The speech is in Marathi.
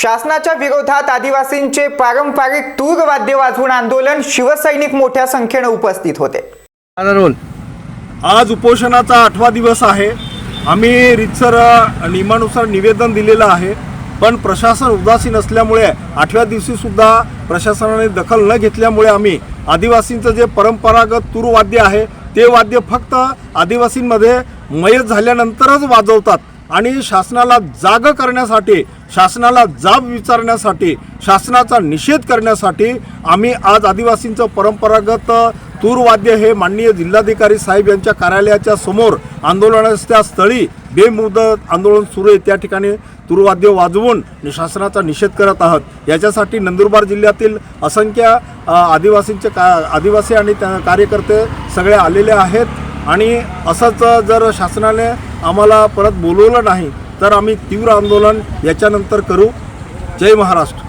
शासनाच्या विरोधात आदिवासींचे पारंपरिक तूर वाद्य वाजवून आंदोलन शिवसैनिक मोठ्या संख्येने उपस्थित होते. आज उपोषणाचा आठवा दिवस आहे. आम्ही रितसर नियमानुसार निवेदन दिलेलं आहे. पण प्रशासन उदासीन असल्यामुळे आठव्या दिवशी सुद्धा प्रशासनाने दखल न घेतल्यामुळे आम्ही आदिवासींचं जे परंपरागत तूर वाद्य आहे ते वाद्य फक्त आदिवासींमध्ये मयत झाल्यानंतरच वाजवतात. आणि शासनाला जाग करण्यासाठी शासनाला जाब विचारण्यासाठी शासनाचा निषेध करण्यासाठी आम्ही आज आदिवासींचं परंपरागत तूरवाद्य हे माननीय जिल्हाधिकारी साहेब यांच्या कार्यालयाच्या समोर आंदोलनाच्या स्थळी बेमुदत आंदोलन सुरू आहे. त्या ठिकाणी तूरवाद्य वाजवून शासनाचा निषेध करत आहात. याच्यासाठी नंदुरबार जिल्ह्यातील असंख्य आदिवासींचे का आदिवासी आणि त्या कार्यकर्ते सगळे आलेले आहेत. आणि असंच जर शासनाने आम्हाला परत बोलवलं नाही तर आम्ही तीव्र आंदोलन याच्यानंतर करू. जय महाराष्ट्र.